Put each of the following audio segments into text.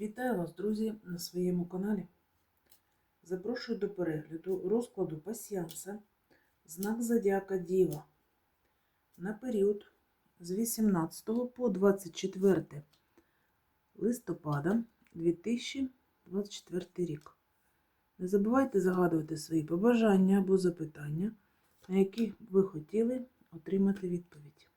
Вітаю вас, друзі, на своєму каналі. Запрошую до перегляду розкладу пасіанса знак Зодіака Діва на період з 18 по 24 листопада 2024 рік. Не забувайте загадувати свої побажання або запитання, на які ви хотіли отримати відповідь.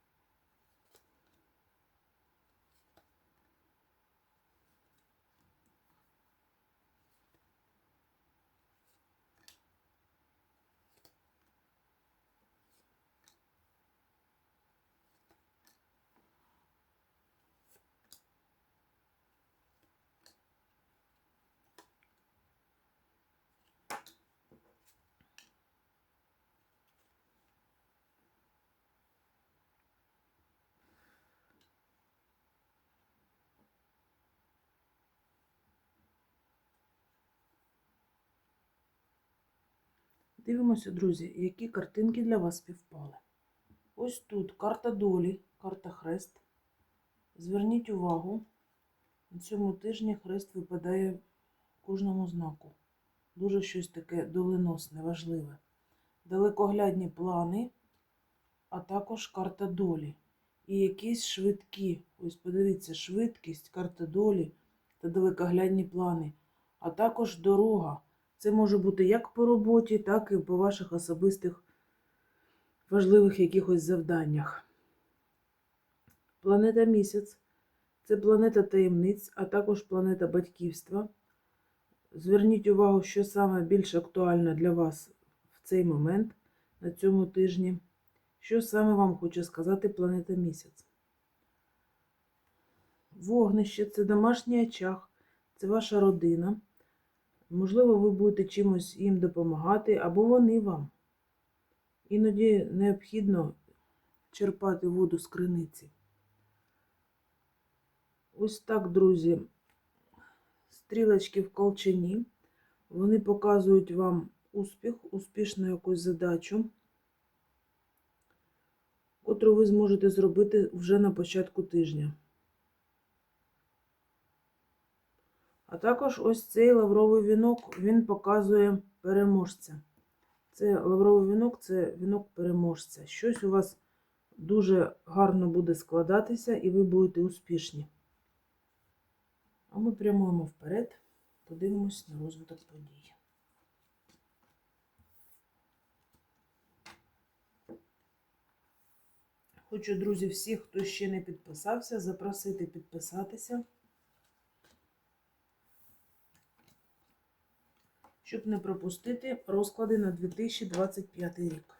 Дивимося, друзі, які картинки для вас співпали. Ось тут карта долі, карта хрест. Зверніть увагу, на цьому тижні хрест випадає кожному знаку. Дуже щось таке доленосне, важливе. Далекоглядні плани, а також карта долі. І якісь швидкі, ось подивіться, швидкість, карта долі та далекоглядні плани, а також дорога. Це може бути як по роботі, так і по ваших особистих важливих якихось завданнях. Планета місяць це планета таємниць, а також планета батьківства. Зверніть увагу, що саме більш актуально для вас в цей момент на цьому тижні. Що саме вам хоче сказати планета місяць? Вогнище це домашній очаг, це ваша родина. Можливо, ви будете чимось їм допомагати, або вони вам. Іноді необхідно черпати воду з криниці. Ось так, друзі, стрілочки в колчині. Вони показують вам успіх, успішну якусь задачу, котру ви зможете зробити вже на початку тижня. А також ось цей лавровий вінок, він показує переможця. Це лавровий вінок це вінок переможця. Щось у вас дуже гарно буде складатися, і ви будете успішні. А ми прямуємо вперед, подивимось на розвиток подій. Хочу, друзі, всіх, хто ще не підписався, запросити підписатися. Щоб не пропустити розклади на 2025 рік.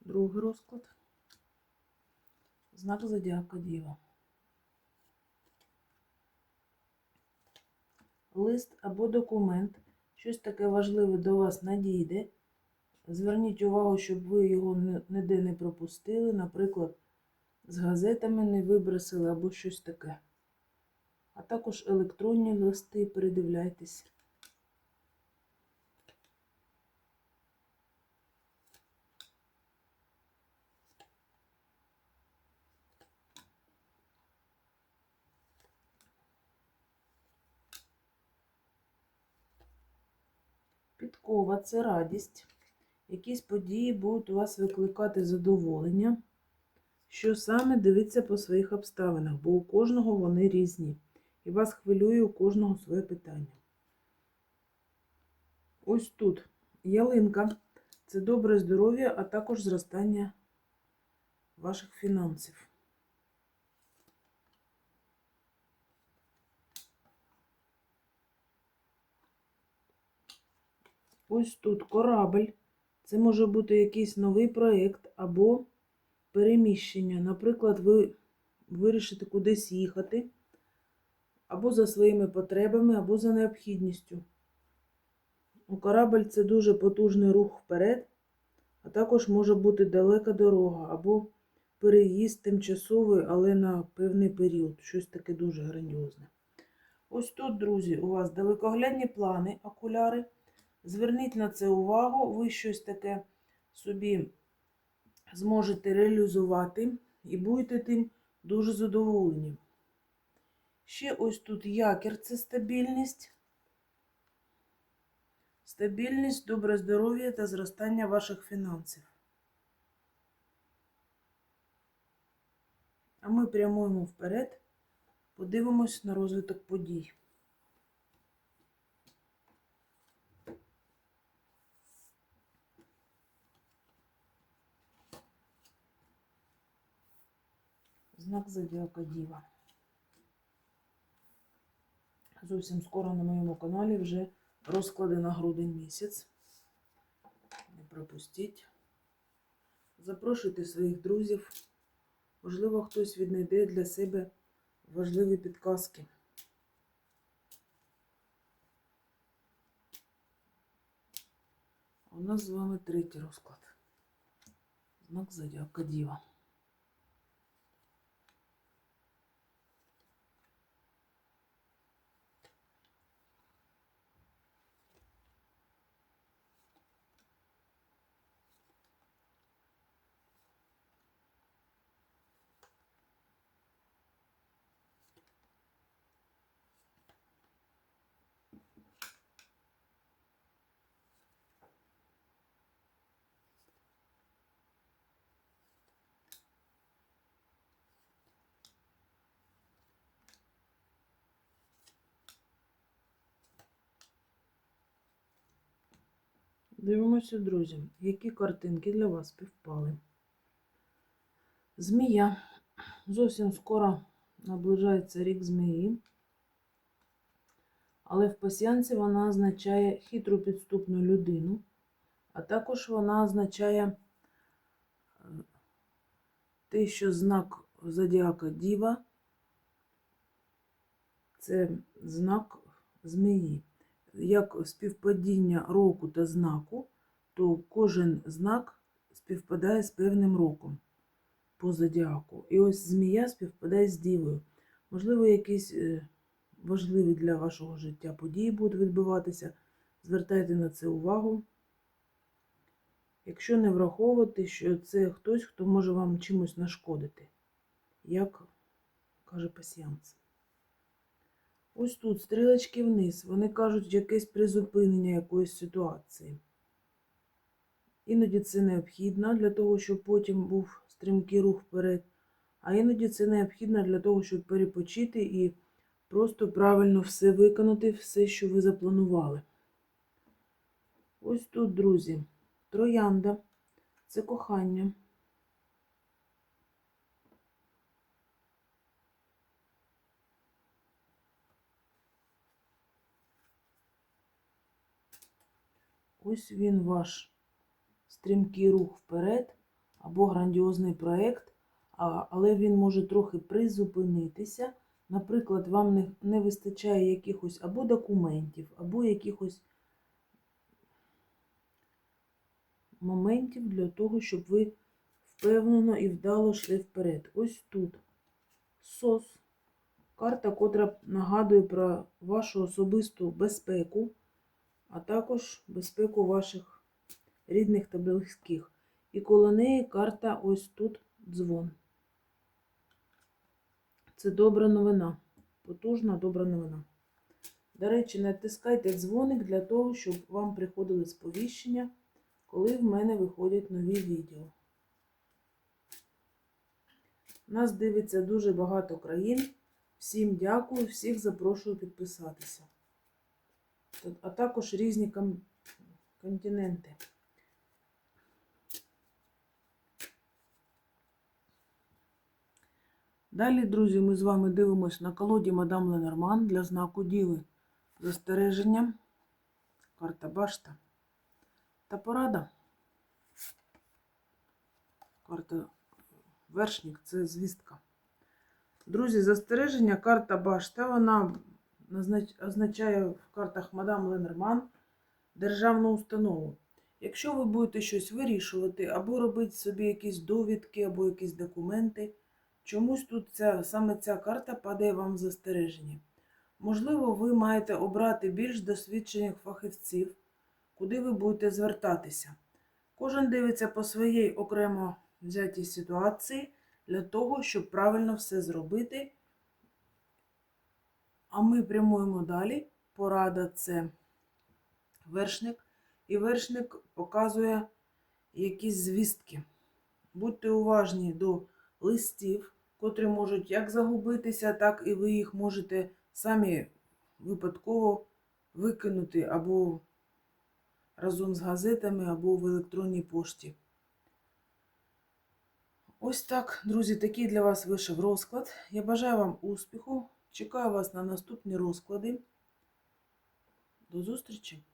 Другий розклад. Знак Зодіака Діва. Лист або документ, щось таке важливе до вас надійде. Зверніть увагу, щоб ви його ніде не пропустили, наприклад, з газетами не вибросили або щось таке. А також електронні листи передивляйтесь. Підкова це радість. Якісь події будуть у вас викликати задоволення. Що саме дивіться по своїх обставинах, бо у кожного вони різні. І вас хвилює у кожного своє питання. Ось тут ялинка це добре здоров'я, а також зростання ваших фінансів. Ось тут корабль. Це може бути якийсь новий проєкт або переміщення. Наприклад, ви вирішите кудись їхати, або за своїми потребами, або за необхідністю. У корабль це дуже потужний рух вперед, а також може бути далека дорога, або переїзд тимчасовий, але на певний період. Щось таке дуже грандіозне. Ось тут, друзі, у вас далекоглядні плани, окуляри. Зверніть на це увагу, ви щось таке собі зможете реалізувати і будете тим дуже задоволені. Ще ось тут якір це стабільність. Стабільність, добре здоров'я та зростання ваших фінансів. А ми прямуємо вперед, подивимось на розвиток подій. Знак Зодіака Діва. Зовсім скоро на моєму каналі вже розклади на грудень місяць. Не пропустіть. Запрошуйте своїх друзів. Можливо, хтось віднайде для себе важливі підказки. У нас з вами третій розклад. Знак Зодіака Діва. Дивимося, друзі, які картинки для вас співпали. Змія. Зовсім скоро наближається рік змії. Але в пасіянці вона означає хитру підступну людину, а також вона означає е, те, що знак зодіака Діва це знак змії як співпадіння року та знаку, то кожен знак співпадає з певним роком по зодіаку. І ось змія співпадає з дівою. Можливо, якісь е, важливі для вашого життя події будуть відбуватися. Звертайте на це увагу. Якщо не враховувати, що це хтось, хто може вам чимось нашкодити, як каже пасіянц. Ось тут стрілочки вниз, вони кажуть якесь призупинення якоїсь ситуації. Іноді це необхідно для того, щоб потім був стрімкий рух вперед, а іноді це необхідно для того, щоб перепочити і просто правильно все виконати, все, що ви запланували. Ось тут, друзі, троянда це кохання. Ось він ваш стрімкий рух вперед або грандіозний проєкт, але він може трохи призупинитися. Наприклад, вам не, не вистачає якихось або документів, або якихось моментів для того, щоб ви впевнено і вдало йшли вперед. Ось тут сос. Карта, котра нагадує про вашу особисту безпеку а також безпеку ваших рідних та близьких. І коло неї карта ось тут дзвон. Це добра новина. Потужна добра новина. До речі, натискайте дзвоник для того, щоб вам приходили сповіщення, коли в мене виходять нові відео. Нас дивиться дуже багато країн. Всім дякую, всіх запрошую підписатися а також різні континенти. Далі, друзі, ми з вами дивимося на колоді Мадам Ленорман для знаку Діви. Застереження, карта Башта та порада. Карта Вершник це звістка. Друзі, застереження, карта Башта, вона означає в картах Мадам Ленерман державну установу. Якщо ви будете щось вирішувати, або робити собі якісь довідки, або якісь документи, чомусь тут ця, саме ця карта падає вам в застереження. Можливо, ви маєте обрати більш досвідчених фахівців, куди ви будете звертатися. Кожен дивиться по своїй окремо взятій ситуації для того, щоб правильно все зробити. А ми прямуємо далі. Порада це вершник. І вершник показує якісь звістки. Будьте уважні до листів, котрі можуть як загубитися, так і ви їх можете самі випадково викинути або разом з газетами, або в електронній пошті. Ось так, друзі, такий для вас вийшов розклад. Я бажаю вам успіху. Чекаю вас на наступні розклади. До зустрічі!